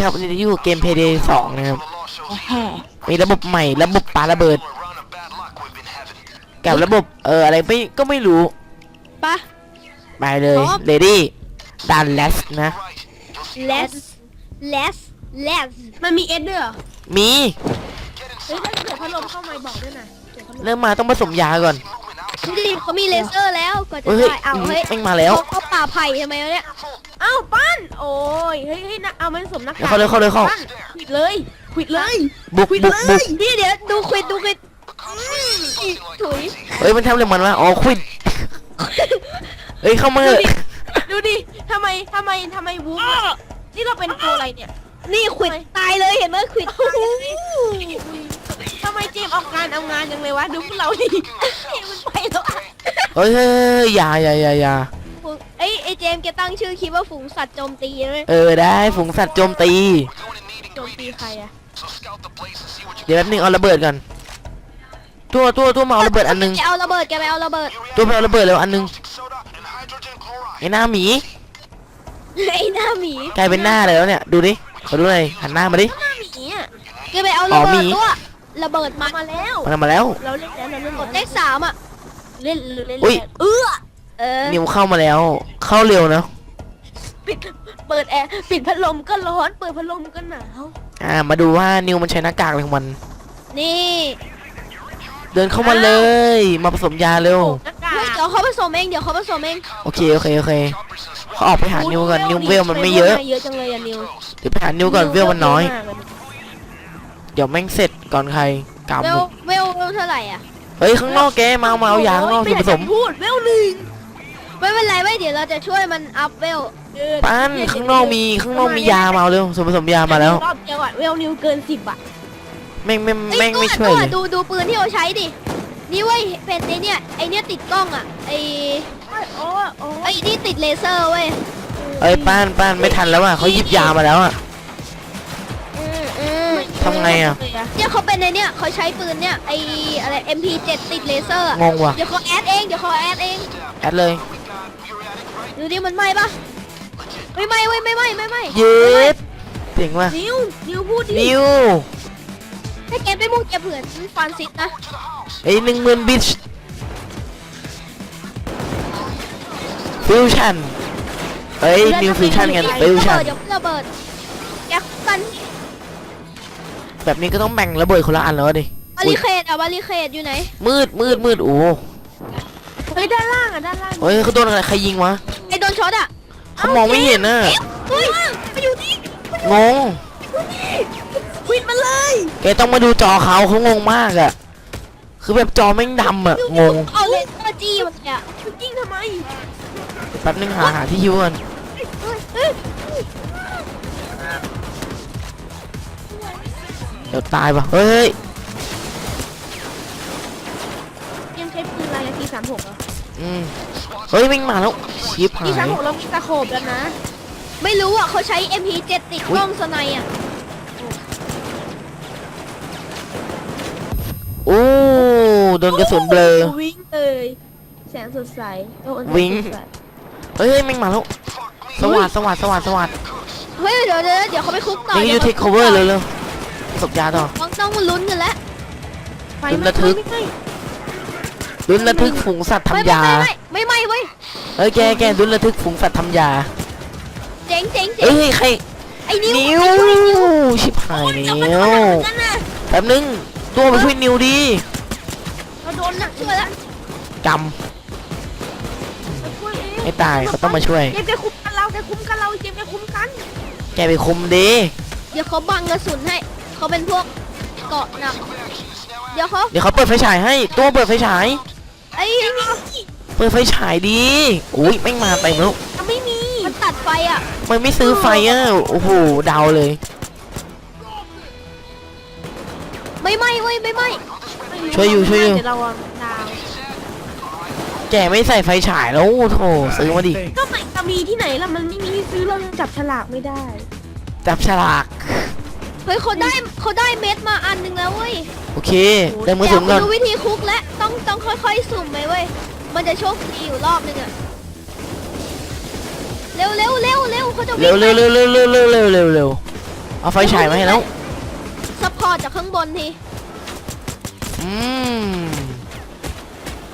ครับวันนี้อยู่กับเกม Payday 2นะครับแห่มีระบบใหม่ระบบปาระเบิด กับระบบเอออะไรไม่ก็ไม่รู้ปะไปเลยพร้อมเ e ดี้ดันแลสนะ less less less มันมีเอสด้วยเหรอ มีเฮ้ยถ้าเกิดพัดลมเข้ามาบอกด้วยนะเกิดพัดลมเริ่มมาต้องผสมยาก่อน นี่เขามีเลเซอร์แล้วก่อนจะเฮ้ยได้เอาเฮ้ยแม่งมาแล้ว เขาป่าไผ่ทำไมวะเนี่ยเอ้าปั้น โอ้ย เฮ้ยเฮ้ยนะเอามันสวมหน้ากากเดี๋ยวเข้าเลยเข้าเลยเข้า ปั้นควิดเลยควิดเลยบุกควิดบุกเลบุกยนี่เดี๋ยวดูควิดดูควิดอืมถุยเฮ้ยมันทำอะไรมันวะอ๋อควิดเฮ้ยเข้ามาดูดิดูดิทำไมทำไมทำไมวูฟอะนี่เราเป็นตัวอะไรเนี่ยนี่ควิดตายเลยเห็นไหมควิดตายเลย ทำไมเจมส์ออกงานเอางานจังเลยวะดูพวกเราดิเจมส์มันไปแล้วอะเฮ้ยเฮ้ยเฮ้ยอยาอยาอยาอยาฝูงเอ้ยไอเจมส์แกตั้งชื่อคลิปว่าฝูงสัตว์โจมตีไหมเออได้ฝูงสัตว์โจมตี โจมตีใครอะเดี๋ยวแป๊บนึงเอาระเบิดก่อนตัวตัวตัวมาเอาระเบิดอันนึงแกเอาระเบิดแกไปเอาระเบิดตัวไปเอาระเบิดแล้วอันนึงไอ้หน้าหมีไอ้หน้าหมีกลายเป็นหน้าเลยแล้วเนี่ยดูดิขอดูหน่อยหันหน้ามาดิหน้าหมีอะแกไปเอาอ๋ระอเบิหมีดตัว ระเบิดมามาแล้ว มันมาแล้ว เราเล่นแล้วเราเล่นกแล้วดเลขสามอะ เล่นเล่นอุ๊ย เออเออนิวเข้ามาแล้ว เข้าเร็วนะปิดเปิดแอร์ปิดพัดลมก็ร้อนเปิดพัดลมก็หนาวอ่า มาดูว่านิวมันใช้หน้ากากอะไรของมัน นี่เดินเข้ามาเลย มาผสมยาเร็ว หน้ากาเฮ้ยกเดี๋ยวเขาผสมเองเดี๋ยวเขาผสมเองโอเคโอเคโอเคเขาออกไปหานิวก่อนนิวเวลมันไม่เยอะ เยอะจังเลยอะนิวเดี๋ยวไปหานิวก่อนเวลมันน้อย เวลเยอะมากเลย เดี๋ยวแม่งเสร็จก่อนใครกเวลเวลเวลเท่าไหร่อะำเฮ้ยข้างนอกแกมาเอามาเอายาข้างนอกอย่าผสม พูดเวลหนึ่งไม่เป็นไรไม่เดี๋ยวเราจะช่วยมันอัพเวลเออปั้นข้างนอกมีข้างนอกมียามาเอาเร็วส่วนผสมยามาแล้วรอบเดียวอะเวลนิวเกินสิบอะแม่งแม่งเอ้ยแม่งไม่ตัวช่วยตัวเลยดูดูปืนที่เราใช้ดินี่เว้ยเป็นไอเนี่ยไอเนี่ยติดกล้องอะไอโอ้โอ้ไอนี่ติดเลเซอร์เว้ยเอ้ยป้านป้านไม่ทันแล้วอะเขาหยิบยามาแล้วอะอืมอืม ทำไงอะเนี่ยเขาเป็นในเนี่ยเขาใช้ปืนเนี่ยไออะไร MP7 ติดเลเซอร์อะงงว่ะ เดี๋ยวเขาแอดเองเดี๋ยวเขาแอดเองแอดเลย ดูดิมันไหม้ปะไม่ไหม้เว้ยไม่ไหม้ไม่ไหม้เย็ดเจ๋งว่ะนิวนิวพูดดินิวถ้าแกไม่มุ่งแกเผื่อนฟันซิดนะไอ้หนึ่งหมื่นบิชฟิวชั่นเฮ้ยนิวฟิวชั่นกันฟิวชั่นเดี๋ยวระเบิดแกกัน แบบนี้ก็ต้องแบ่งระเบิดคนละอันแล้วดิบาริเคดอะบาริเคดอยู่ไหน มืดมืดมืดโอ้เฮ้ยด้านล่างอะด้านล่างเฮ้ยเขาโดนอะไรใครยิงวะไอโดนช็อตอะเขามองไม่เห็นน่ะเฮ้ยไปอยู่นี่งงควิดมาเลยแกต้องมาดูจอเขาเขางงมากอะคือแบบจอแม่งดำอะงงเอาเลเซอร์จี้มันเนี่ยคุณยิงทำไมแป๊บนึงหาหาที่ฮิวก่อน เดี๋ยวตายปะเฮ้ยยังใช้ปืนอะไรทีสามหกอะอืมเฮ้ยวิ่งมาแล้วชิปหาทีสามยหกเรามีตะโขบแล้วนะ ไม่รู้อะเขาใช้ MP7 ติดกล้องสไนด์อะโอ้โดนกระสุนเบลอ วิ่งเลยแสงสดใสโอ้อันนี้วิ่ง สดใสเฮ้ยแม่งมาแล้วสวัสดสวัสดสวัสดสวัสดเฮ้ยเดี๋ยวเดี๋ยวเดี๋ยวเขาไปคุกต่อนี่ยูเทคโคเวอร์เร็วเร็ว ศพยาต่อต้องต้องลุ้นกันแล้วไฟลุ้นไหม้ระทึก ไม่ไหม้ดุนระทึกฝูงสัตว์ไม่ทำยา ไม่ไม่ไม่ไม่เว้ยเฮ้ยแกแกดุนระทึกฝูงสัตว์ทำยา เจ๋งเจ๋งเจ๋เอ้งยใครไอ้นิ้วนิวไอ้นิ้วชิบหายเดี๋ยวนิมันโดวนหนักเหมือนกันนะแป๊บนึงตัวไปช่วยนิวดีเราโดนหนักช่วยแล้วกเราช่วยเองำไม่ตายเขาต้องมาช่วย เจมส์แกคุ้มกันเราแกคุ้มกันเราเจมส์แกคุ้มกัน แกไปคุมดีเดี๋ยวเขาบังกระสุนให้ เขาเป็นพวกเกาะหนัก เดี๋ยวเขาเดี๋ยวเขาเปิดไฟฉายให้ตัวเปิดไฟฉาย ไอ้นี่เปิดไฟฉายดีอุ้ยแม่งมาเต็มแล้วมันไม่มีมันตัดไฟอะมันไม่ซื้อไฟอะโอ้โหเดาวเลย ไม่ไหม้เว้ยไม่ไหม้ช่วยอยู่ช่วยอยู่ เดี๋ยวเราอะดาวแกไม่ใส่ไฟฉายแล้วโถซื้อมาดิ ก็ไม่จะมีที่ไหนล่ะมันไม่มีให้ซื้อเรายังจับฉลากไม่ได้ จับฉลาก เฮ้ยเขาได้เขาได้เม็ดมาอันหนึงแล้วเว้ยโอเคเติมกระเดี๋สุยวนก่อนรู้วิธีคุกและต้องต้องค่อยๆสุ่มไหมเว้ยมันจะโชคดีอยู่รอบนึงอะเร็วเร็วเร็วเร็วเขาจะวิ่งเร็วเร็วเร็วเร็วเร็วเร็วเร็วเร็วเร็วเอาไฟฉายมาให้แล้วซัพพอร์ตจากข้างบนทีอืม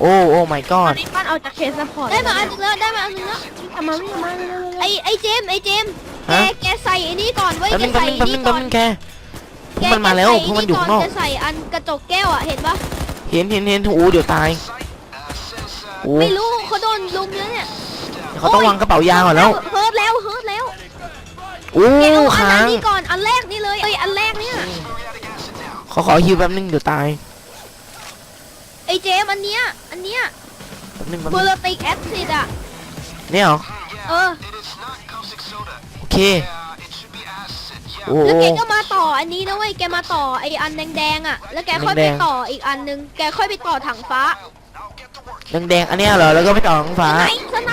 โอ้โอ้ my ตอ god นนี้ปั้นเอาจากเคสซัพพอร์ตได้มาอันหนึงแล้วได้มาอันหนึงแล้วทำมาไม่ทำมาเร็วๆไอไอเจมส์ไอเจมส์ แก ฮะแกใส่ไอ้นี่ก่อนเว้ย แป๊บแกนึงแป๊บใส่นึงไอ้แป๊บนึนี่งแป๊ก่บอนนึงแกพวกมันมาแล้วแกพวกมันอยู่ใส่ข้างนอก แกใส่อันกระจกแก้วอะเห็นปะเห็นเห็นเห็นโอ้เดี๋ยวตายโอ้ไม่รู้เขาโดนลุมแล้วเนี่ยเขาต้องวางกระเป๋ายาก่อนแล้วเฮิร์ตแล้วเฮิร์ตแล้วโอ้แกเอาอันค้านั้นงนี่ก่อนอันแรกนี่เลยเอ้ยอันแรกเนี่ยขอขอฮิวแป๊บนึงเดี๋ยวตายไอเจมส์อันเนี้ยอันเนี้ยแป๊บนึงแป๊บโพนึงลาติกแอซิดอะเนี่ยเหรอเออ โอเคโอ้แล้วโอ้แกก็มาต่ออันนี้นะเว้ยแกมาต่อไออันแดงๆอะ แล้วแกค่อยแดไปงๆ ต่ออีกอันนึง แกค่อยไปต่อถังฟ้าแดงๆอันเนี้ยเหรอแล้วก็ไปต่อท้องฟ้า ไหนสไน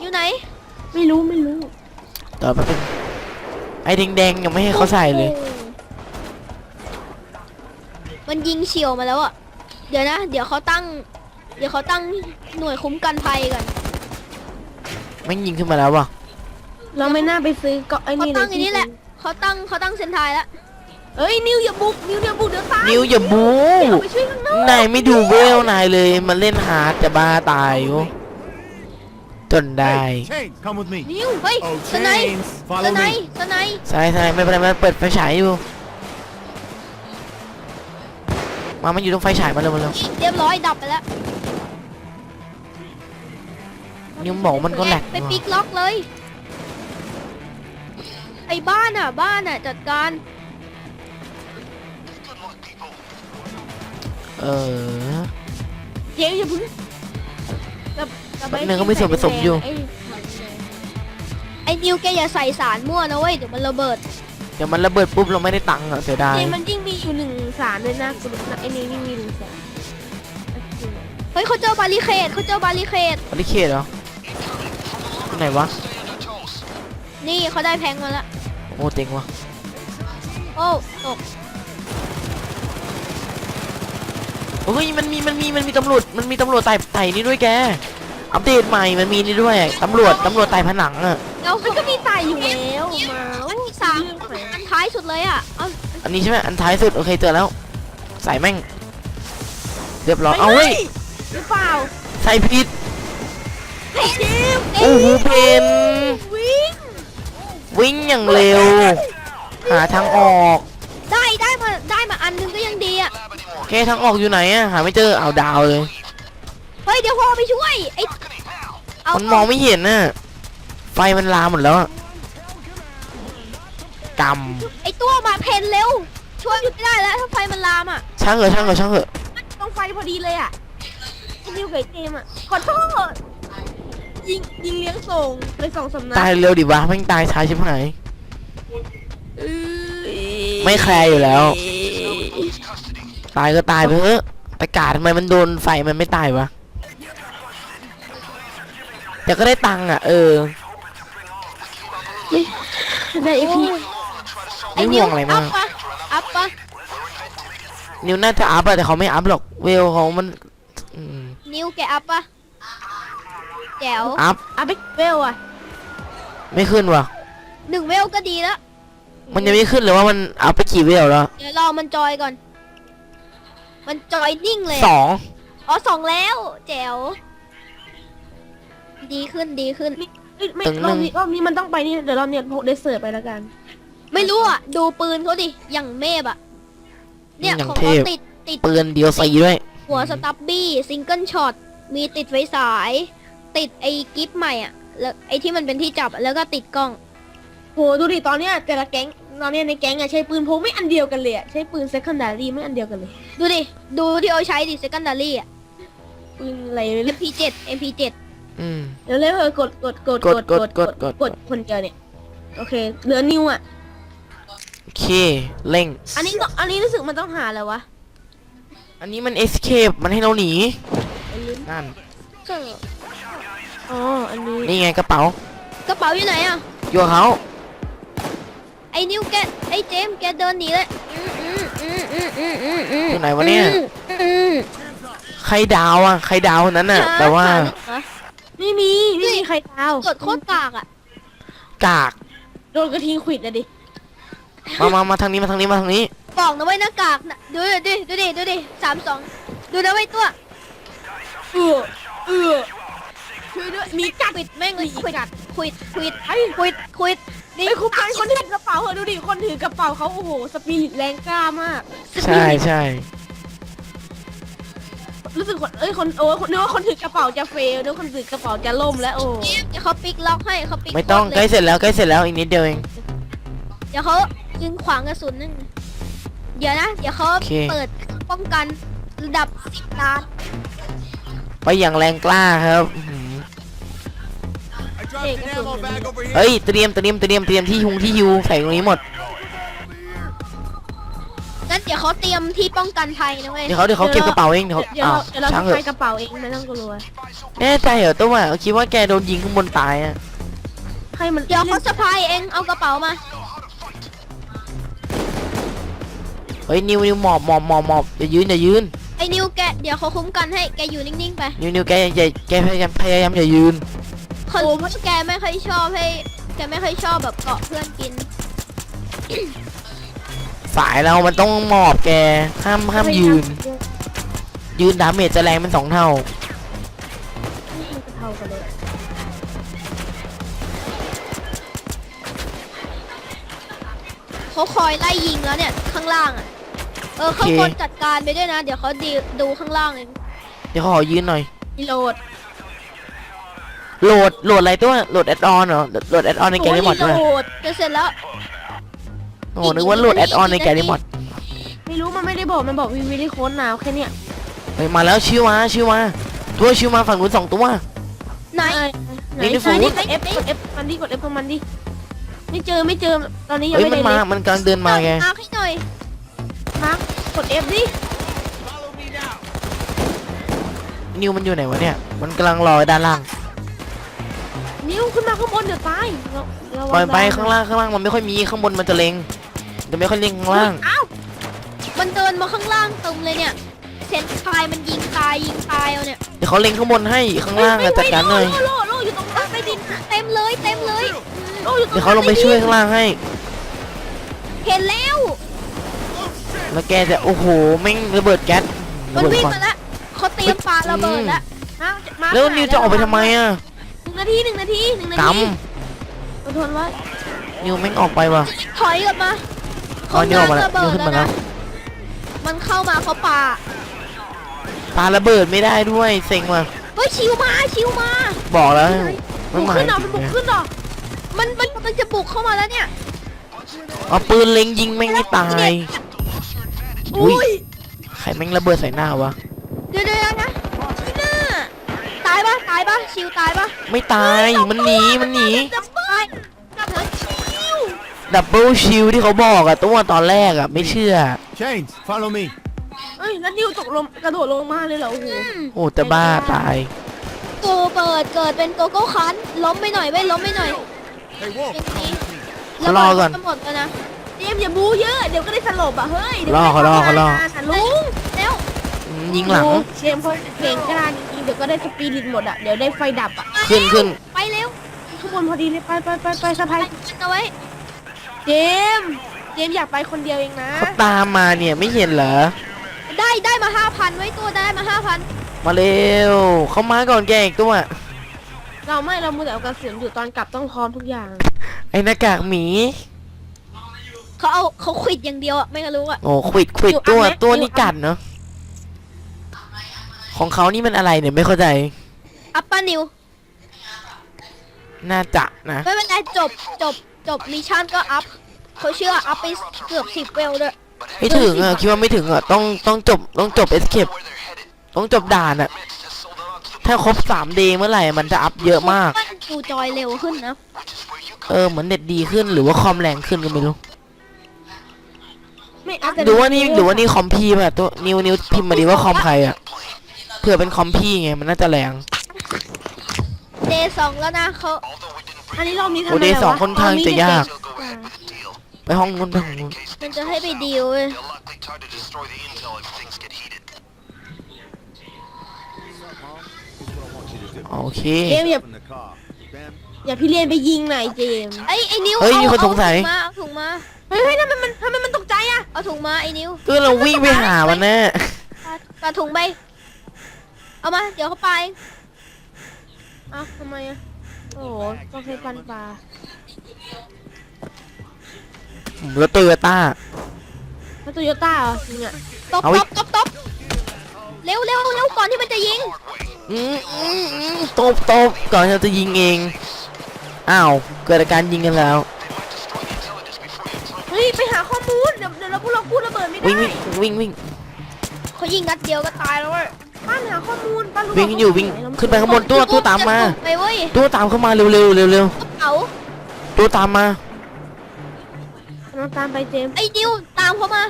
อยู่ไหนไม่รู้ไม่รู้ต่อแป๊บนึงไอ้แดงๆยังไม่ให้เขาใส่เลยมันยิงเฉียวมาแล้วอะ เดี๋ยวนะ เดี๋ยวเขาตั้ง เดี๋ยวเขาตั้งหน่วยคุ้มกันภัยกันไม่งยิงขึ้นมาแล้วว่ะ เราไม่น่าไปซื้อก็ไอ้เขานี่ตั้งอันนี้แหละเขาตั้งเขาตั้งเซนไทายแล้วเอ้ยนิวอย่าบุกนิวอย่าบุกเดี๋ยวตายนิวอย่าบูเดี๋ยวไปช่วยข้างนอกนายไม่ดูเวลนายเลย มันเล่นฮาร์ดจะบ้าตายอยู่จนได้ Hey, Chains, come with me. นิวเฮ้ย Oh, สไน Chains, ส follow ไน me. สไนใช่ใช่ไม่เป็นไรมันเปิดไฟฉายอยู่ มา มันอยู่ตรงไฟฉายมาเร็วมาเร็วนี่เรียบร้อยดับไปแล้วนิวบอกมันก็แหลกไปปิกล็อกเลย ไอ้บ้านอะ บ้านอะ จัดการ เออ เจ๊อย่าเพึ่งกับกับแป๊บนึงก็มีส่วนผสมอยู่ไอ้ไอ้นิวแกอย่าใส่สารมั่วนะเว้ยเดี๋ยวมันระเบิดเดี๋ยวมันระเบิดปุ๊บเราไม่ได้ตังค์อะเสียดาย เจ๊มันยิ่งมีอยู่หนึ่งสารเลยนะกูรู้นะไอ้นี่ยิ่งมีหนึ่งสารเฮ้ยเขาเจอบาริเคดเขาเจอบาริเคดบริเคดเหรอไหนวะ นี่เขาได้แพงมาแล้ว โอ้เจ๋งว่ะโอ้ตกเฮ้ยมันมีมันมีมันมีตำรวจมันมีตำรวจไต่ไต่นี่ด้วยแก อัปเดตใหม่มันมีนี่ด้วยตำรวจตำรวจไต่ผนังอะแล้วมันก็มีตายอยู่แล้วมาอันที่สามอันท้ายสุดเลยอะเอาอันนี้ใช่ไหมอันท้ายสุดโอเคเจอแล้ว ใส่แม่ง เรียบร้อยไม่เอาเว้ยหรือเปล่าใส่ผิดไอ้เจ๊โอ้โหเป็นวิ่ง วิ่งอย่างเร็ว หาทางออกได้ได้มาได้มาอันนึงก็ยังดีอะแกทางออกอยู่ไหนอะหาไม่เจอเอาดาวเลย เฮ้ยเดี๋ยวพ่อไปช่วยไอ้เอามันมองไม่เห็นน่ะไฟมันลามหมดแล้วอะกไอ้ตัวมาเพนเร็ว ช่วยไม่ได้แล้วถ้าไฟมันลามอะำช่างเหอะช่างเหอะช่างเหอะ ต้องไฟพอดีเลยอะไอ้นิวกับไอ้เจมส์อะขอโทษ ยิงยิงเลี้ยงส่งเลยสองสำนักตายเร็วดิวะแม่งตายช้าชิบหายไม่แคร์อยู่แล้ว ตายก็ตายไปเถอะแต่กาดทำไมมันโดนไฟมันไม่ตายวะแต่ก็ได้ตังค์อะ เออ ได้ไอพี่ไอ้ไม่นิห่ววงอะไรอัมากพปะอัพปะนิวน่าจะอัพอะแต่เขาไม่อัพหรอก เวลเขามันอืมนิวแกอัพปะ แจ๋วอัพอาไปเวลอะไม่ขึ้นว่ะหนึ่งเวลก็ดีแล้ว มันยังไม่ขึ้นเลยว่ามันอัพไปกี่เวลแล้วเดี๋ยวรอมันจอยก่อน มันจอยนิ่งเลยสองอ๋อสองแล้ว แจ๋ว ดีขึ้นดีขึ้น เอ้ยไม่รอบนี้รอบนี้มันต้องไปนี่เดี๋ยวรอบเนี้ยพกเดสเซอร์ไปแล้วกัน ไม่รู้อะ ดูปืนเขาดิ อย่างเมฟอะ เนี่ยอย่างของเทเขาพติดติดปืนเดียวสีด้วย หัวสตับบี้ซิงเกิลช็อต มีติดไฟสาย ติดไอ้กิฟต์ใหม่อะแล้วไอ้ที่มันเป็นที่จับอะแล้วก็ติดกล้อง โหดูดิตอนเนี้ยแต่ละแก๊งตอนเนี้ยในแก๊งอะใช้ปืนพกไม่อันเดียวกันเลยอะใช้ปืน secondary ไม่อันเดียวกันเลย ดูดิ ดูที่เอาใช้ดิ secondary อะ ปืนอะไรไม่รู้ MP7 MP7 อืม เดี๋ยวเลยเออกดกดกดกดกดกดกด กดคนเดียวเนี่ยโอเคเหลือนิวอะโอเคเร่งอันนี้ต้องอันนี้รู้สึกมันต้องหาแล้ววะอันนี้มัน escape มันให้เราหนีไอ้ลิ้นนั่น อ๋อ อันนี้ นี่ไงกระเป๋ากระเป๋าอยู่ไหนอะ อยู่กับเขาไอ้นิวแก ไอ้เจมส์แกเดินหนีเลยอืมอืมอืมอืมอืมอืมอยู่ไหนวะเนี่ย อืมใครดาวอะ ใครดาวคนนั้นน่ะ แต่ว่าหนึ่งเหรอไม่มี ไม่มีใครดาวกดโคตรกากอะ กาก โดนกระทิงขวิดอะดิ มามามาทางนี้มาทางนี้มาทางนี้ บอกนะเว้ยหน้ากากนะดูดิดูดิดูดิสามสองดูนะเว้ยตัว เออ เออ ช่วยด้วยมีกัดควิดแม่งเลยมีควิดกัดควิดควิดไอ้ควิดควิดนี่คุปกันคนถือกระเป๋าเหอะดูดิคนถือกระเป๋าเขาโอ้โหสปิริตแรงกล้ามากใช่ใช่รู้สึกคนเอ้ยคนโอ้ยคนนึกว่าคนถือกระเป๋าจะเฟลนึกว่าคนถือกระเป๋าจะล่มแล้วโอ้เดี๋ยวเขาปิกล็อกให้เขาปิกไม่ต้องล็กใกล้เลยเสร็จแล้วใกล้เสร็จแล้วอีกนิดเดียวเอง เดี๋ยวเขายิงขวางกระสุนนึงเดี๋ยวนะ เดี๋ยวเขาโอเค เปิดป้องกันระดับสิบล้านไปอย่างแรงกล้าครับ อื้อหือ I dropped an ammo bag over here. เฮ้ยเตรียมเตรียมเตรียมเตรียมที่หุงที่ฮิวใส่ตรงนี้หมดงั้นเดี๋ยวเขาเตรียมที่ป้องกันภัยนะเว้ยเดี๋ยวเขาเดี๋ยวเขาเก็บกระเป๋าเองเดี๋ยวเขาเดี๋ยวอ้าวเราเดี๋ยวเราช่างจะเหไปอะกระเป๋าเองไม่ต้องกลัวแน่ใจเหรอตัวว่าคิดว่าแกโดนยิงข้างบนตายอะให้มันเดี๋ยวเขาสะพายเองเอากระเป๋ามาเฮ้ยนิวนิวหมอบหมอบหมอบหมอบอย่ายืนอย่ายืนไอ้นิวแกเดี๋ยวเขาคุ้มกันให้แกอยู่นิ่งๆไปนิวนิวแกอย่าแกพยายามพยายามอย่ายืน คนแกไม่ค่อยชอบให้ แกไม่ค่อยชอบแบบเกาะเพื่อนกิน สายเรามันต้องหมอบแก ห้ามห้ามยืน ยืนดาเมจจะแรงเป็นสองเท่า เท่ากันเลยเขาคอยไล่ยิงแล้วเนี่ยข้างล่างอะ เออข้างบนจัดการไปด้วยนะ เดี๋ยวเขาดีดูข้างล่างเองเดี๋ยวขอยืนหน่อย รีโหลด โหลดโหลดอะไรตัวโหลดแอดออนเหรอโหลดแอดออนในแกลิมอดโอ้ด้วยยรีโหลดจะเสร็จแล้ว โอ้โหนึกว่าโหลดแอดออนในแกลิมอดไม่รู้มันไม่ได้บอกมันบอกวิวิได้โค้ดนาวแค่เนี้ยเฮ้ยมาแล้วชื่อมาชื่อมาตัวชื่อมาฝั่งนู้นสองตัว ไหนไหนนี่ไหนนี่ฟูนี่ดกด F กด F มันดิกด F ของมันดิไม่เจอไม่เจอตอนนี้ยังเฮ้ยไม่มันได้มาเล็กมันกำลังเดินมาแกเอาให้หน่อยมาร์คกด F ดิ Follow me now. นิวมันอยู่ไหนวะเนี่ย มันกำลังรอด้านล่าง นิ้วขึ้นมาข้างบนเดี๋ยวตายเราเราปล่อยไปข้างล่างข้างล่างมันไม่ค่อยมีข้างบนมันจะเล็งจะไม่ค่อยเล็งข้างล่างอ้าวมันเดินมาข้างล่างตึมเลยเนี่ยเซนพายมันยิงตายยิงตายเอาเนี่ยเดี๋ยวเขาเล็งข้างบนให้ข้างล่างอะจัดการหน่อยโล่โล่โล่อยู่ตรงใต้ดินน่ะเต็มเลยเต็มเลยโล่อยู่ตรงเดี๋ยวเขาลงไปช่วยข้างล่างให้ เห็นแล้วแล้วแกจะโอ้โหแม่งระเบิดแก๊สมัระนเบิดวิ่งก่อนมาแล้วเขาเตรียมปาระเบิดแล้วมามาแล้วนิวจะออกไปทำไมอะ หนึ่งนาทีหนึ่งนาทีหนึ่งนากทีอดทนไว้ำนิวแม่งออกไปว่ะ ถอยกลับมาอ๋อนี่ออกมาแล้วระเบิดนี่ขึ้นมาแล้วนะมันเข้ามาเขาปาปาระเบิดไม่ได้ด้วยเซ็งว่ะ เฮ้ยชิวมาชิวมาบอกแล้วบุมันกมาขึ้นเหรอจมันบุกริงๆขึ้นเหรอมันมันมันจะบุกเข้ามาแล้วเนี่ยเอาปืนเล็งยิงแม่งไม่ตาย อุ้อุ้ยยใครแม่งระเบิดใส่หน้าวะ เดี๋ยวเดี๋ยวนะนี่น่าตายปะตายปะชิวตายปะไม่ตายมันหนีมันหนีดับเบิ้ลดับเบิ้ลชิวดับเบิลชิลที่เขาบอกอะตัวตอนแรกอะไม่เชื่อ Chains, follow me. เอ้ยแล้วนิวตกลงกระโดดลงมาเลยเหรอโอ้โหโอ้จะบ้าตายกูเปิดเกิดเป็นโกโก้คันล้มไปหน่อยไว้ยล้มไปหน่อย Hey, Wolf. อย่างนี้เขารอก่อนระเบิดจะหมดแล้วนะเจมส์อย่าบูเยอะเดี๋ยวก็ได้สลบอะเฮ้ยดี๋ยวรอเขารอเขารอได้ทำงานอะลุงแล้วอืมยิงหลังเจมส์เขาเก่งกล้าจริงๆเดี๋ยวก็ได้สปีริตหมดอะ เดี๋ยวได้ไฟดับอะ ขึ้นขึ้น ไปเร็วข้างบนพอดีเลยไปไปไปไปสะไปพายกันเอาไว้เจมส์เจมส์อยากไปคนเดียวเองนะ เขาตามมาเนี่ยไม่เห็นเหรอ ได้ได้มาห้าพันไว้ตัวได้มาห้าพันมาเร็ว เขามาก่อนแกอีกตัวเราไม่เรามูแต่เอากระสุนอยู่ตอนกลับต้องพร้อมทุกอย่าง ไอ้หน้ากากหมี เขาเอาเขาขวิดอย่างเดียวอะไม่รู้อะโอ้ควิดควิดตัวตัวนี้กัดเนาะ ของเขานี่มันอะไรเนี่ยไม่เข้าใจ อัปปานิวน่าจะนะ ไม่เป็นไรจบจบจบมิชชั่นก็อัพเขาเชื่ออัพไปเกือบสิบเวลด้วยไม่ถึงอะคิดว่าไม่ถึงอะต้องต้องจบต้องจบเอสเคปต้องจบด่านอะ ถ้าครบสามเดย์เมื่อไหร่มันจะอัพเยอะมาก มันดูจอยเร็วขึ้นนะ เออเหมือนเน็ตดีขึ้นหรือว่าคอมแรงขึ้นก็ไม่รู้ไม่อัพแต่หรือว่านี่หรือว่านี่คอมพี่แบบตัวนิวนิวพิมพ์มาดีว่าคอมใครอะ เผื่อเป็นคอมพี่ไงมันน่าจะแรงเดย์สองแล้วนะเขาอันนี้รอบนี้ทำโอไมเดย์วะสองค่อนข้างจะยาก อ่าไปห้องนู้นไปห้องนู้นมันจะให้ไปดีลเว้ย They'll likely try to destroy the intel if things get heated. โอเค เจมส์อย่า In the car. Bam. อย่าพี่เรียนไปยิงหน่อยเจมส์ไอ้ไอ้นิวเฮ้ยอามีคนสงสัยเอาถุงมาเอาถุงมาเฮ้ยเฮ้ยทำไมมันทำไมมันตกใจอะเอาถุงมาไอ้นิวก็เราวิ่งไปหามันแน่ปาถุงไป เอามา เดี๋ยวเขาไปเอ้าทำไมอะโอ้โหก็แค่ปันปลารถโตโยต้า แล้วโตโยต้าเหรอจริงอะตบเอาตอีกบตบตบเร็วเร็วเร็วก่อนที่มันจะยิง อืมอืมอืมตบตบก่อนที่เราจะยิงเอง อ้าว เกิดอาการยิงกันแล้ว เฮ้ย ไปหาข้อมูล เดี๋ยวเดี๋ยวเราพวกเราพูดระเบิดไม่ได้วิ่งวิ่งวิ่งวิ่งเขายิงนัดเดียวก็ตายแล้วเว้ย ป้านหาข้อมูลป้านรู้วิ่งอยู่วิ่งขึ้นไปข้างบนตัวตัวตามมา ไปเว้ยตัวตามเข้ามาเร็วเร็วเร็วเร็วกระเป๋าตัวตามมาเราตามไปเจมส์ไอ้นิวตามเขามา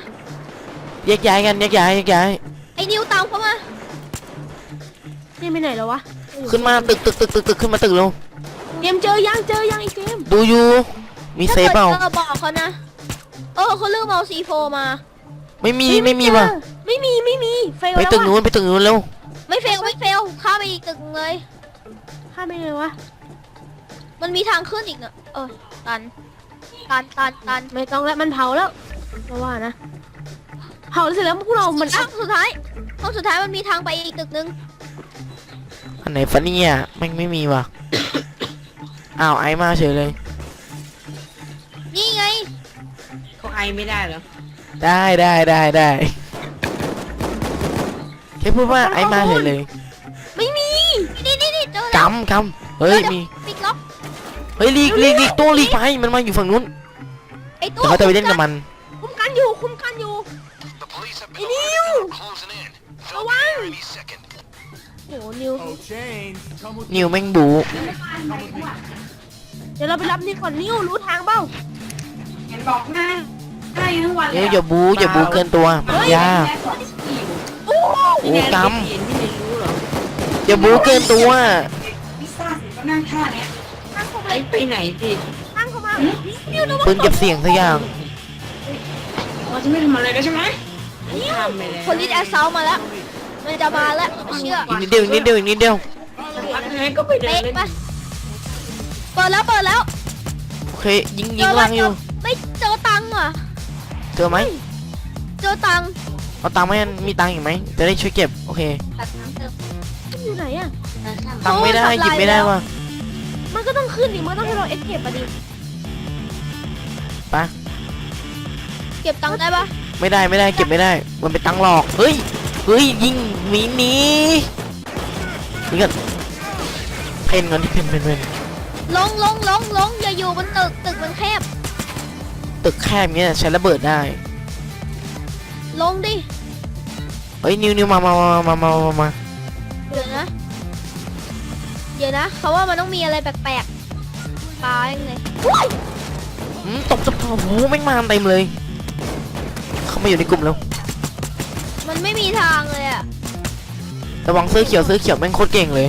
แยกย้ายกันแยกย้ายแยกย้ายไอ้นิวตามเขามาเจมส์ไปไหนแล้ววะขึ้นมาตึกตึกตึกตึกตึกขึ้นมาตึกเร็วเจมส์เจอยังเจอยังไอ้เจมส์ดูอยู่มีเซฟเปล่าถ้กิดจอบอกเขานะเออเขาลืมเอาซีโฟมา ไม่มีเฮ้ยไม่มีเจอว่ะ ไม่มีไม่มีเฟลไปแล้วตึกอะนู้นไปตึกนู้นเร็วไม่เฟลไม่เฟลข้ามไปอีกตึกเลย ข้ามไปไงวะ มันมีทางขึ้นอีกเนอะเออตันตันตันตันไม่ต้องแล้วมันเผาแล้วเพราะว่านะ เผาเสร็จแล้วพวกเรา มันห้องสุดท้ายห้องสุดท้ายมันมีทางไปอีกตึกนึงอันไหนฟะเนี่ยแม่งไม่มีว่ะ อ้าวไอมาเฉยเลย นี่ไงเขาไอไม่ได้เหรอได้ได้ได้ได้ แค่พูดว่าไอมาเฉยเลยไม่มีนี่นี่นี่เจอแล้วกำกำเฮ้ยมีปิดล็อกเฮ้ยลีกลีกลีกตัวลีกไปมันมาอยู่ฝั่งนู้นไอ้ตัวเดี๋ยวเขาจะไปเล่นกับมันคุมกันอยู่คุมกันอยู่ The police have been alerted that they're closing in. They'll be here any second. โอ้โหนิว Oh, change. Come with นิวแม่งบูเดี๋ยวเราไปรับนิวก่อนนิวรู้ทางเปล่าเห็นบอกหน้าหน้าอยู่ทั้งวันเลเดี๋ยยวอย่าบูอย่าบูเกินตัวมันยากโอ้ โอ้กเห็นพี่เลยรู้เหรอำอย่าบูเกินตัวพิซซ่าเสร็จก็นั่งท่าเนี้ยตั้งเข้าไปมาไปไหนสิตั้งเข้ามานิวระวังปืนเก็บเสียงสักอย่างเราจะไม่ทำอะไรแล้วใช่ไหมทำไปแล้วคนลิดแอสเซามาแล้วมันจะมาแล้วไม่เชื่ออีกนิดเดียวอีกนิดเดียวอีกนิดเดียวพักให้ก็ไปเดินเป๊กเล่นปะเปิดแล้วเปิดแล้วโอเคยิงยิงวางอยู่ไม่เจอตังค์อะเจอไหมเจอตังค์ เอาตังค์ไหมมีตังค์อีกไหมจะได้ช่วยเก็บ โอเคมันอยู่ไหนอะตังค์ไม่ได้หยิบไม่ได้ว่ะมันก็ต้องขึ้นดิมันต้องให้เราเอ็กเก็บอะดิไปะเก็บตังค์ได้ปะไม่ได้ไม่ได้เก็บไม่ได้ มันเป็นตังค์หลอก เฮ้ย เฮ้ย ยิงหมีหนีนี่กันเพนก่อนที่เพนเพนเพนลงลงลงลงอย่าอยู่บนตึกตึกมันแคบตึกแคบเงี้ยใช้ระเบิดได้ ลงดิ เฮ้ยนิวนิวมามามามามามามาเดี๋ยวนะ เดี๋ยวนะเขาว่ามันต้องมีอะไรแปลกๆปลายังไงอืมตบตบตบโอ้โหแม่งมาเต็มเลย เข้ามาอยู่ในกลุ่มแล้วมันไม่มีทางเลยอะระวังเสื้อเขียวเสื้อเขียวแม่งโคตรเก่งเลย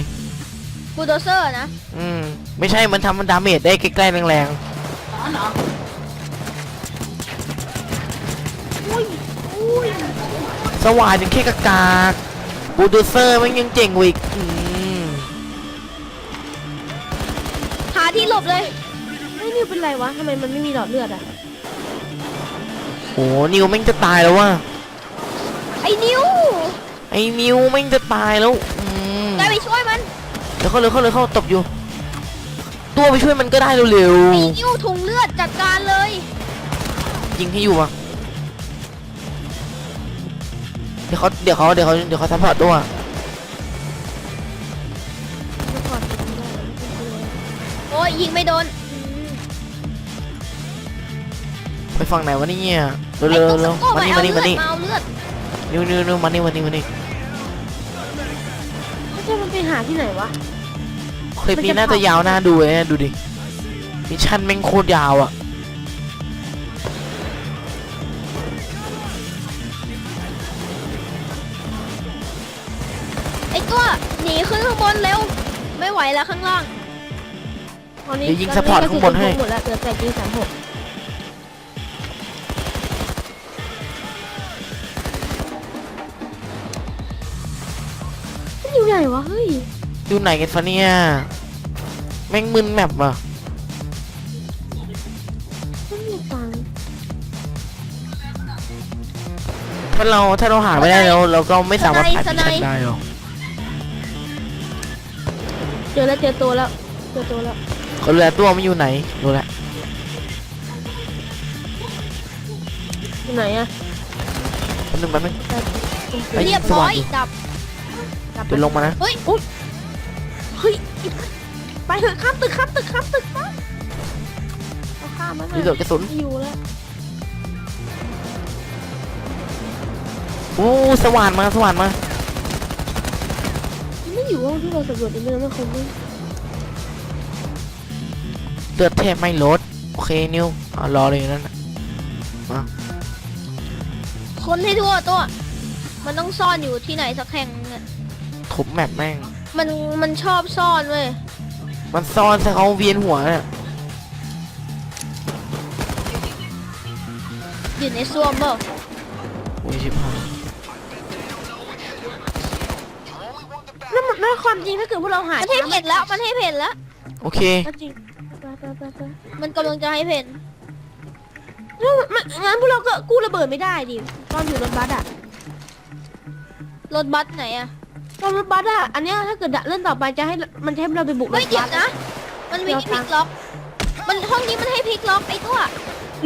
บูลโดเซอร์นะอืมไม่ใช่มันทำมันดาเมจได้ใกล้ๆแรงอ๋อเหรอ สว่านยังแค่กากากบูลโดเซอร์แม่งยังเจ๋งกว่าอีกอืมหาที่หลบเลยไอ้ยนิวเป็นไรวะทำไมมันไม่มีหลอดเลือดอะโอ้นิวแม่งจะตายแล้วว่ะไอ้นิวไอ้นิวแม่งจะตายแล้วอืมได้ไปช่วยมันเดี๋ยวเขาเลยเขาเลยเขาตบอยู่ ตัวไปช่วยมันก็ได้เร็วไอ้นิวถุงเลือดจัดการเลยๆยิงให้อยู่อะ ดี๋ยวเขาเดี๋ยวเขาเดี๋ยวเขาเดี๋ยวเขาซัพพอร์ตตัวโอ้ยยิงไม่โดนอืมไปฝั่งไหนวะเนี่ยเร็วไอ้เร็วตุ๊กเร็วโก้มามานี่เอามานี่เลืมาอดนี่มาเอาเลือดนิวนิวนิวมานี่มานี่มานี่ไม่ใช่มันไปหาที่ไหนวะคลิปนี้น่าจะยาวน่าดูเลยนะดูดิมิชชั่นแม่งโคตรยาวอะ นีขึ้นข้างบนเร็ว ไม่ไหวแล้วข้างล่างตอนนี้เดี๋ยวยิงซัพพอร์ตข้างบนให้ หมดแล้วเหลือแต่ยิงสามหกมันอยู่ไหนวะเฮ้ยอยู่ไหนกันฟะเนี่ยแม่งมึนแมปว่ะมันมีตังค์ถ้าเราถ้าเราหาไม่ได้เราเราก็ไม่สามารถผ่านสที่ไนชั้นด์ได้หรอก เจอแล้วเจอตัวแล้วเจอตัวแล้วเขารู้แล้วตัวมันอยู่ไหนรู้แล้วอยู่ไหนอะแป๊บนึงแป๊บนึงไอ้เรียบสร้ว่าองยอยู่ ดับกลับเดี๋ยวลงมานะเฮ้ยเฮ้ยไปเถอะข้ามตึกข้ามตึกข้ามตึกข้ามเอาข้ามมันรีโหลดกระสุนไม่อยู่แล้วโอ้สว่านมาสว่านมาไม่ อยู่ห้องที่เราสำรวจในเรื่องมันคงไม่เลือดเทพไม่ลด โอเคนิวเอารอเลยนั่นน่ะคนให้ทั่วตัว มันต้องซ่อนอยู่ที่ไหนสักแห่งเนี่ยทุบแมปแม่ง มันมันชอบซ่อนเว้ยมันซ่อนซะเขาเวียนหัวเนี่ยอยู่ในซ่วมเปล่าโอ้ยชิบหาย นั่นมันนั่นความจริงถ้าเกิดพวกเราหายมันให้เห็นแล้วมันให้เห็นแล้วโอเคก็จริงไปไปไปไปมันกำลังจะให้เห็นแล้วมันงั้นพวกเราก็กู้ระเบิดไม่ได้ดิตอนอยู่รถบัสอะรถบัสไหนอะตอนรถบัสอะอันเนี้ยถ้าเกิดเล่นต่อไปจะให้มันจะให้เราไปบุกรเฮ้ยถเดี๋ยบัวสนะ มันมีให้พลิกล็อก มันห้องนี้มันให้พลิกล็อกไอ้ตัว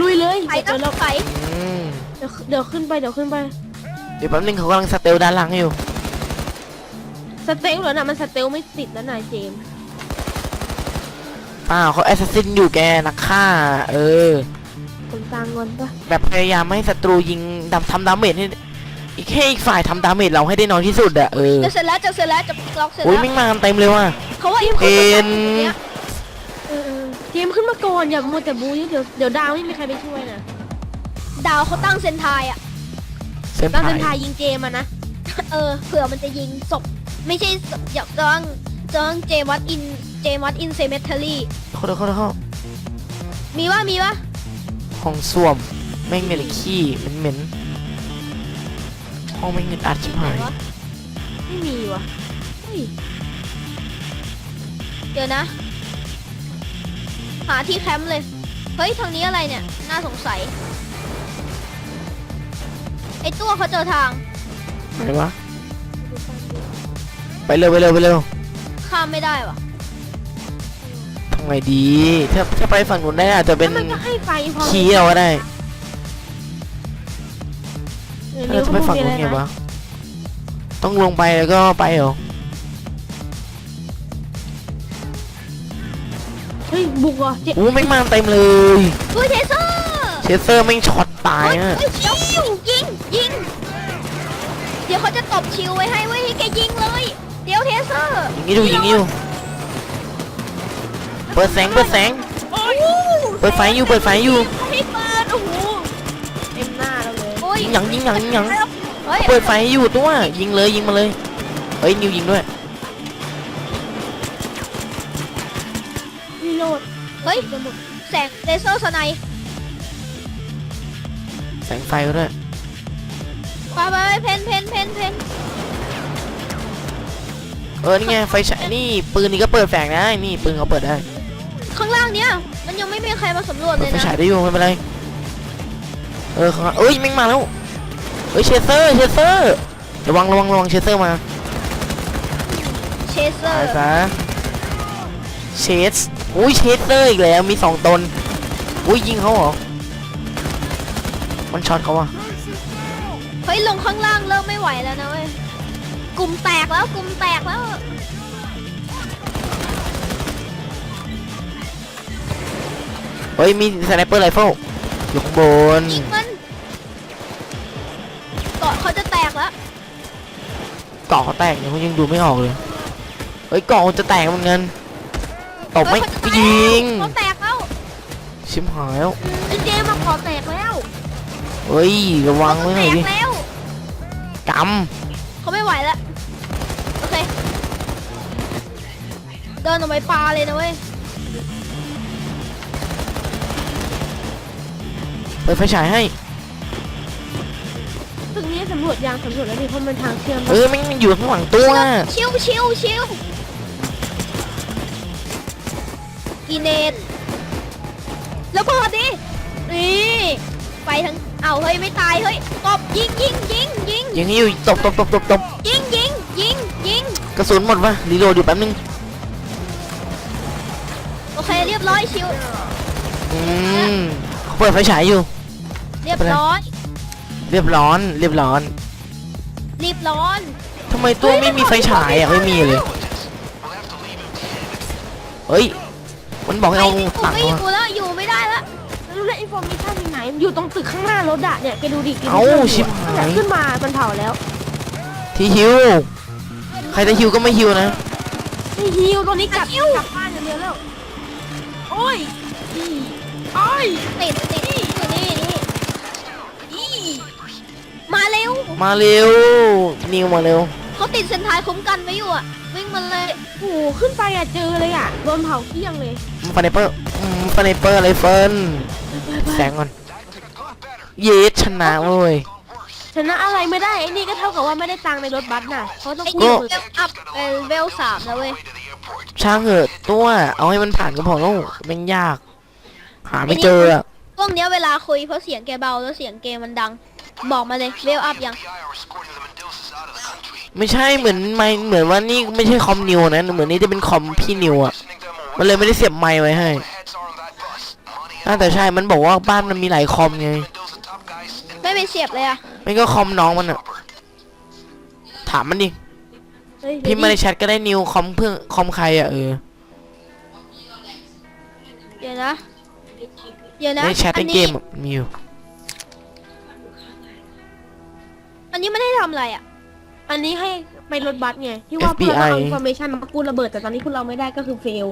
ลุยเลยไขเดี๋ยวนะเราไขอืมเดี๋ยวเดี๋ยวขึ้นไปเดี๋ยวขึ้นไป เดี๋ยวแป๊บนึงเขากำลังสเตลด้านหลังอยู่ สเตลเหรอน่ะมันสเตลไม่ติดแล้วนายเจมส์เปล่าเขาแอสซัสซินอยู่แกนักฆ่า เออ คนกลางงอนปะแบบพยายามไม่ให้ศัตรูยิงดำทำดาเมจให้อีกแค่อีกฝ่ายทำดาเมจเราให้ได้น้อยที่สุดอะเออจะเสร็จแล้วจะเสร็จแล้วจะพลิกล็อกเสร็จโอ้ยแล้วมิ่งมากันเต็มเลยว่ะ เขาว่าเอ็นเนี้ยเออเออเจมส์ขึ้นมาก่อนอย่ามัวแต่บูเดี๋ยวเดี๋ยวดาวไม่มีใครไปช่วยนะดาวเขาตั้งเซนไทายอะเส้นตอนผ่าเป็นทายยยิงเจมส์อะนะ เออเผื่อมันจะยิงศพ ไม่ใช่ศพอยากจ้องจ้องเจวัตอินเจวัตอินเซเมทเรีเขาเดี๋ยวเขาเดี๋ยวเขามีว่ามีว่าห้องส้วมแม่งเหม็นขี้เหม็นๆห้องแม่งเงินอัดชิบหายไม่มีวะเฮ้ยเดี๋ยวนะ หาที่แคมป์เลย เฮ้ย ทางนี้อะไรเนี่ย น่าสงสัย ไอตัวเขาเจอทางไหนวะ ไปเร็วไปเร็วไปเร็วข้ามไม่ได้วะทำไงดี ถ้าถ้าไปฝั่งนู้นได้อาจจะเป็นแล้วมันก็ให้ไฟพอขี้เอาก็ได้เออถ้านิ้วเราจะก็ไปพูฝั่ดงมีนู้อะนไรไงนะวะต้องลงไปแล้วก็ไปเหรอเฮ้ยบุกเหรอเจอู้แม่งมาเต็มเลยเฮ้ยเทเซอร์เชสเตอร์แม่งช็อตตายเฮ้ยอะเฮ้ยเดี๋ยวยิงยิง เดี๋ยวเขาจะตบชิวไว้ให้เว้ยให้แกยิงเลย เดี๋ยวเทเซอร์ยิงนี่ดูยิงนี่ดูเปิดแสงเปิดแสง โอ้ยเปิดไฟอยู่เปิดไฟอยู่ให้เปิดโอ้โหเต็มหน้าเราเลยโอ้ยยิงหยังยิงหยังยิงหยังเฮ้ยเปิดไฟอยู่ตัวยิงเลยยิงมาเลยเฮ้ยนิวยิงด้วยรีโหลดเฮ้ยแสงเลเซอร์สไนป์แสงไฟก็ด้วยไปไปไปเพนเพนเพนเพน เออนี่ไงไฟฉายนี่ปืนนี่ก็เปิดแฝงได้นี่ปืนเขาเปิดได้ข้างล่างเนี้ยมันยังไม่มีใครมาสำรวจเปิเลดยไฟนะฉายได้อยู่ไม่เป็นไรเออข้างล่างเอ้ยแม่งมาแล้วเฮ้ยเชสเตอร์เชสเตอร์ระวังระวังระวังเชสเตอร์มาเชเซอตายร์ซะเชสอุ้ยเชสเตอร์อีกแล้วมีสองตนอุ้ยยิงเขาเหรอมันช็อตเขาอะเฮ้ยลงข้างล่างเริ่มไม่ไหวแล้วนะเว้ย กลุ่มแตกแล้วกลุ่มแตกแล้วเฮ้ยมีสไนเปอร์ไรเฟิลอยู่ข้างบนยิงมันเกาะเขาจะแตกแล้วเกาะเขาแตกยังยังดูไม่ออกเลยเฮ้ยเกาะจะแตกเหมือนกันตบไม่เฮ้เขาจะแตกยิงเขาแตกแล้วชิมหายแล้วไอ้เจมส์มาขอแตกแล้วเฮ้ยระวังเขาไว้หแตน่อยกดิแล้วกเเดินออกไปปลาเลยนะเว้ยำเปิดไฟฉายให้ตึกนี้สำรวจยางสำรวจแล้วดิเพราะมันทางเชื่อมเออแม่งมันอยู่ข้างหลังตัวชิวชิวชิวกีเนตแล้วพอดินี่ไปทั้งเอาเฮ้ยไม่ตายเฮ้ยตบยิงยิงยิงยิงยิงให้อยู่ตบตบตบตบตบยิงยิงยิงยิงกระสุนหมดวะรีโหลดอยู่แป๊บนึงโอ เคเรียบร้อยชิว อืมเปิดไฟฉายอยู่ เรียบร้อย เรียบร้อน เรียบร้อนรีบร้อนทำไมตัวไม่มีไฟฉายอะไม่มีเลยเฮ้ยมันบอกให้เอาไอ้นี่ตังไม่ค์อมายู่แล้วอยู่ไม่ได้แล้วแล้วรู้แล้วอินโฟมิชันอยู่ไหนอยู่ตรงตึกข้างหน้ารถอะเนี่ยแกดูดิแกดูเอ้าดิชิบหายขึ้นมามันเผาแล้ว ที่ฮิวใครจะฮิวก็ไม่ฮิวนะนี่ฮิวตัวนี้กลับกลับบ้านอย่างเดียวแล้ว โอ้ยอีโอ้ยติดติดนี่นี่นี่มาเร็วมาเร็ว นิวมาเร็ว เขาติดเส้นทายคุ้มกันไว้อยู่อะวิ่งมาเลยโอ้โหขึ้นไปอะเจอเลยอะโดนเผาเกลี้ยงเลยฟาเนเปอร์อืมฟาเนเปอร์อะไรเฟิร์นแสงก่อน เยสชนะเว้ยชนะอะไรไม่ได้ไอ้นี่ก็เท่ากับว่าไม่ได้ตังค์ในรถบัสน่ะเขาต้องไอ้กู้นี่มือเวลอัพเป็นเวลสามแล้วเว้ย ช่างเหอะตัว เอาให้มันผ่านก็พอแล้วแม่งยาก หาไม่เจออะพวกเนี้ยเวลาคุยเพราะเสียงแกเบาแล้วเสียงเกมมันดัง บอกมาเลยเวลอัพยัง ไม่ใช่เหมือนไม่เหมือนว่านี่ไม่ใช่คอมนิวนะ เหมือนนี่จะเป็นคอมพี่นิวอะมันเลยไม่ได้เสียบไมค์ไว้ให้น่าแต่ใช่ มันบอกว่าบ้านมันมีหลายคอมไง ไม่ไปเสียบเลยอะไม่ก็คอมน้องมันอะถามมันดิเฮ้ยพิมพ์มาในแชทก็ได้นิวคอมเพื่อนคอมใครอะเออ เดี๋ยวนะ เดี๋ยวนะในแชทในอันเกนี้มอะมีอยู่ อันนี้มันให้ทำอะไรอะอันนี้ให้ไปรถบัสไง ที่ว่าพวกเรา FBI เอาอินโฟเมชันมากู้ระเบิดแต่ตอนนี้พวกเราไม่ได้ก็คือเฟล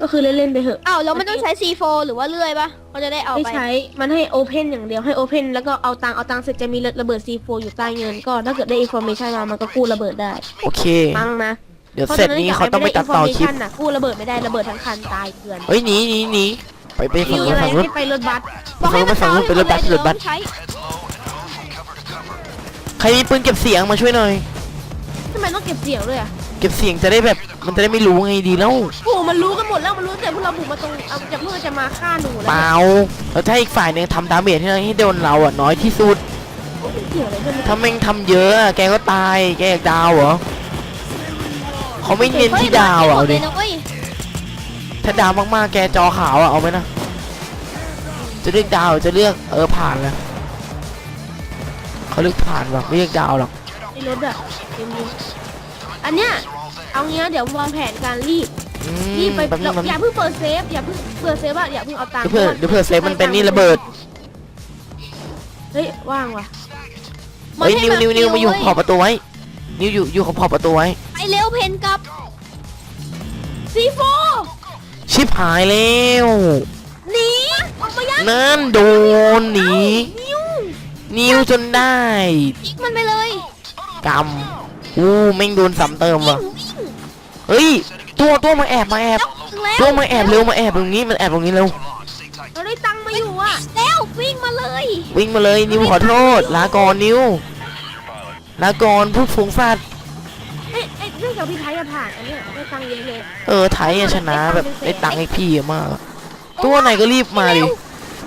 ก็คือเล่นๆไปเถอะ อ้าวแล้วมันต้องใช้ C4 หรือว่าเลื่อยปะเขาจะได้เอาไม่ไป ใช้ มันให้โอเพนอย่างเดียวให้โอเพนแล้วก็เอาตังค์เอาตังค์เสร็จจะมีระเบิด C4 อยู่ใต้เงินก็ถ้าเกิดได้อินโฟเมชันมามันก็กู้ระเบิดได้โอเคมั้งนะเดี๋ยวเสร็จนี้เขาต้องไปตัดต่อคลิปเพราะฉะนั้นน่ะกู้ระเบิดไม่ได้ระเบิดทั้งคันตายเกลือนเฮ้ยหนีหนีหนีไปไปฝั่งมีนู้นอะไรฝั่งนู้นให้ไปรถบัสบอกให้มันไปฝั่งนู้นไปรถบัสเดี๋ยวรถบัส ใช้ใครมีปืนเก็บเสียงมาช่วยหน่อยทำไมต้องเก็บเสียงด้วยอะ เก็บเสียงจะได้แบบมันจะได้ไม่รู้ไงดีแล้วโอ้โหมันรู้กันหมดแล้วมันรู้แต่พวกเราบุกมาตรงเอาจะเพื่อจะมาฆ่าหนูเปแล้วล่าแล้วถ้าอีกฝ่ายหนึงทำดาเมจให้ให้โดนเราอะน้อยที่สุดเกี่ยวอะไรด้วยเนี่ยถ้าแม่งทำเยอะอะแกก็ตายแกอยากดาวเหรอเขาไม่เน้นที่ดาวอะเอาดิฮ้ยนะเว้ยถ้าดาวมากๆแกจอขาวอะเอาไหมนะจะเลือกดาวหรือจะเลือกเออผ่านเลยเขาเลือกผ่านหรอกไม่เลือกดาวหรอกในรถอะเต็มเลย อันเนี้ยเอางี้นะเดี๋ยววางแผนการรีบอืรีบมไปแป๊บนึเรางแป๊บอนึย่างเพิ่งเปิดเซฟอย่าเพิ่งเปิดเซฟอะอย่าเพิ่งเอาตังค์เดี๋ยวเพื่อเดี๋ยวเพื่อเซฟมันเป็นนี่ระเบิด เฮ้ยว่างว่ะเฮ้ยนิวนิวนิวมาอยู่ขอบประตูไว้ นิวอยู่อยู่ขอบขอบประตูไว้ ไปเร็วเพนกลับซีโฟชิบหายแล้ว หนีออกมายังนั่นโดนหนีนิวนิวจนได้ยิงมันไปเลยกำ อู้แม่งโดนซ้ำเติมว่ะเฮ้ยตัวตัวมาแอบมาแอบถึงแล้วตัวมาแอบเร็วมาแอบตรงนี้มันแอบตรงนี้เร็วเราได้ตังค์มาอยู่อะแล้ววิ่งมาเลยวิ่งมาเลยนิวขอโทษลาก่อนนิวลาก่อนพูดฝูงสัตว์เอ้ยเอ้ยเรื่องจากพี่ไทยอะผ่านอันเนี้ยได้ตังค์เยอะเลยเออไทยอะชนะแบบได้ตังค์ให้พี่เยอะมากอะตัวไหนก็รีบมาดิ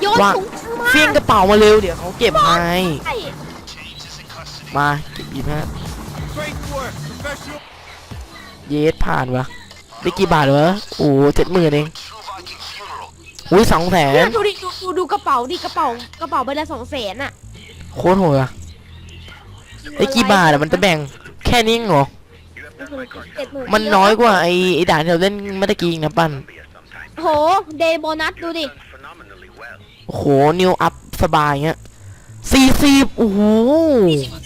โยนว่า ถุงมาเฟี้ยงกระเป๋ามาเร็วเดี๋ยวเขาเก็บให้ ใช่มาเก็บหยิบฮะ Great work, professional. เยสผ่านวะได้กี่บาทวะโอ้เจ็ดหมื่นเองอุ้ยสองแสเนี่ยนดูดิดูดูดูกระเป๋าดิกระเป๋ากระเป๋าใบละสองแสนอะโคตรโหดอะได้กี่บาทอะมันจะแบ่งแค่นี้เองเหรอเจ็ดหมื่นมันน้อยกว่าไอ้ไอ้ด่านที่เราเล่นเมื่อตะกี้อีกนะปั้นโหเดย์โบนัสดูดิโอ้โหนิวอัพสบายเงี้ยสี่สิบโอ้โห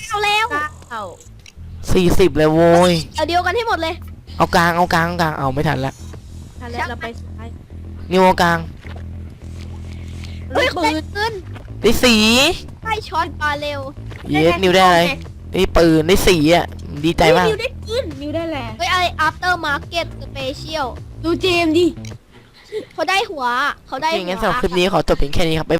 เอาแล้วเก้า สี่สิบเลยโว้ย เอาเดียวกันให้หมดเลยเอากลางเอากลางเอากลางเอาไม่ทันละทันแล้วเราไปสุดท้ายนิวเอากลางเฮ้ยปืได้นขึ้นได้สีได้ช็อตปลาเร็วเยสนิวได้อะไรได้ปืนได้สีอะดีใจมาก นิวได้ปืนนิวได้แหละเฮ้ยอะไร after market special ดูเจมส์ดิ เขาได้หัว เขาได้อย่างหังั้นวสำหรับคลิปนี้ขอจบเพียงแค่นี้ครับ